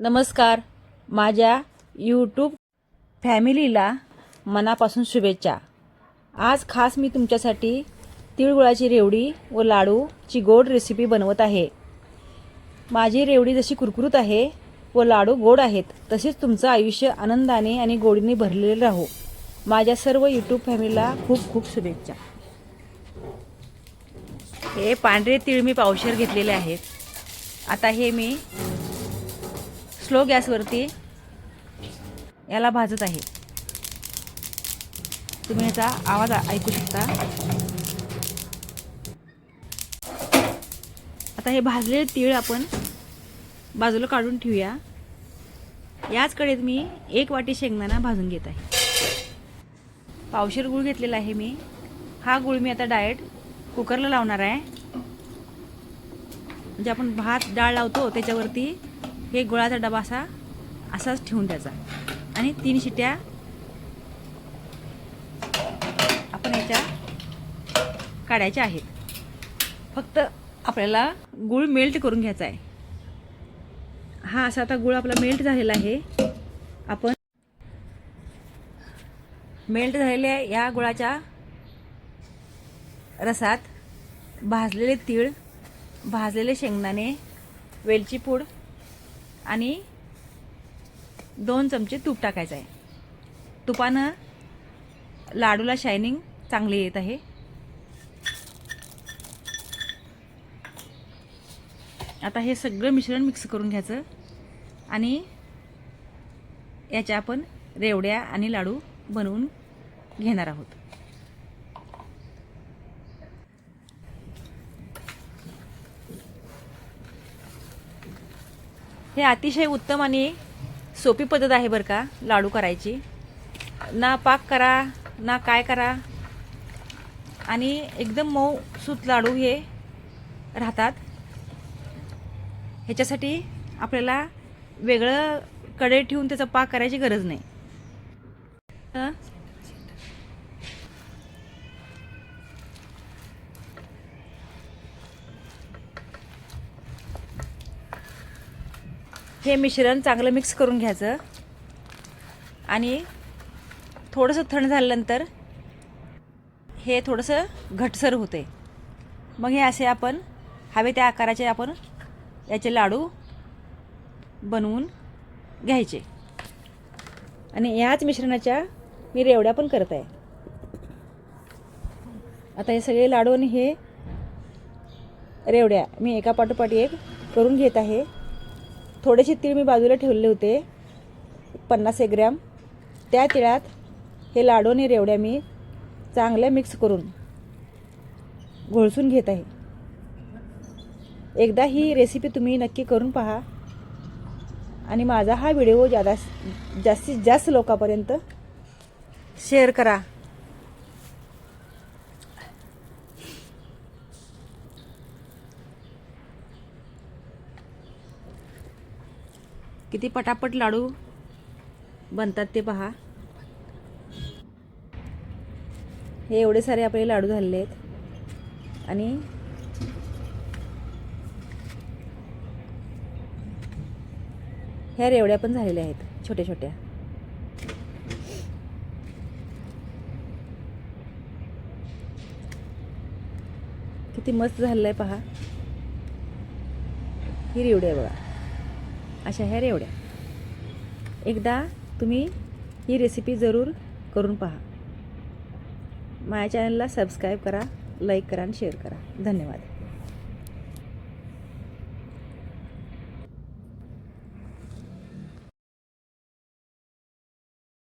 नमस्कार. माझ्या यूट्यूब फॅमिलीला मनापासून शुभेच्छा. आज खास मी तुमच्यासाठी तिळगुळाची रेवडी व लाडूची गोड रेसिपी बनवत आहे. माझी रेवडी जशी कुरकुरीत आहे व लाडू गोड आहेत तसेच तुमचं आयुष्य आनंदाने आणि गोडीने भरलेले राहो. माझ्या सर्व यूट्यूब फॅमिलीला खूप खूप शुभेच्छा. हे पांढरे तीळ मी पावशेर घेतलेले आहेत. आता हे मी स्लो गॅसवरती याला भाजत आहे. तुम्ही याचा आवाज ऐकू शकता. आता हे भाजलेले तीळ आपण बाजूला काढून ठेवूया. याच कडेत मी एक वाटी शेंगदाणा भाजून घेत आहे. पावशेर गुळ घेतलेला आहे मी. हा गुळ मी आता डायरेक्ट कुकरला लावणार आहे. म्हणजे आपण भात डाळ लावतो त्याच्यावरती हे गुळाचा डबा असा असाच ठेवून द्यायचा आणि तीन शिट्या आपण याच्या काढायच्या आहेत. फक्त आपल्याला गुळ मेल्ट करून घ्यायचा आहे. हा असा आता गुळ आपला मेल्ट झालेला आहे. आपण मेल्ट झालेल्या या गुळाच्या रसात भाजलेले तीळ भाजलेले शेंगदाणे वेलची पूड आणि दोन चमचे तूप टाकायचं आहे. तुपानं लाडूला शायनिंग चांगली येत आहे. आता हे सगळं मिश्रण मिक्स करून घ्यायचं आणि याच्या आपण रेवड्या आणि लाडू बनवून घेणार आहोत. हे अतिशय उत्तम आणि सोपी पद्धत आहे बरं का लाडू करायची. ना पाक करा ना काय करा. आणि एकदम मऊ सूत लाडू हे राहतात. ह्याच्यासाठी आपल्याला वेगळं कडे ठेवून त्याचा पाक करायची गरज नाही. हे मिश्रण चांगलं मिक्स करून घ्यायचं. आणि थोडंसं थंड झाल्यानंतर हे थोडंसं घटसर होते मग हे असे आपण हवे त्या आकाराचे आपण याचे लाडू बनवून घ्यायचे. आणि याच मिश्रणाच्या मी रेवड्या पण करत आहे. आता हे सगळे लाडू आणि हे रेवड्या मी एका पाठोपाठी एक करून घेत आहे. थोडेसे तीळ मी बाजूला ठेवले होते. पन्नास एक ग्रॅम. त्या तिळात हे लाडू आणि रेवड्या मी चांगल्या मिक्स करून घोळसून घेत आहे. एकदा ही रेसिपी तुम्ही नक्की करून पहा. आणि माझा हा व्हिडिओ जादा जास्तीत जास्त लोकांपर्यंत शेअर करा. किती पटापट लाडू बनतात ते पहा. हे एवढे सारे आपले लाडू झालेले आहेत. आणि ह्या रेवड्या पण झालेल्या आहेत छोट्या छोट्या. किती मस्त झालेलं आहे पहा. ही रेवड्या बघा. अशा ह्या रेवड्या. एकदा तुम्ही ही रेसिपी जरूर करून पहा. माझ्या चॅनलला सबस्क्राईब करा लाईक करा आणि शेअर करा. धन्यवाद.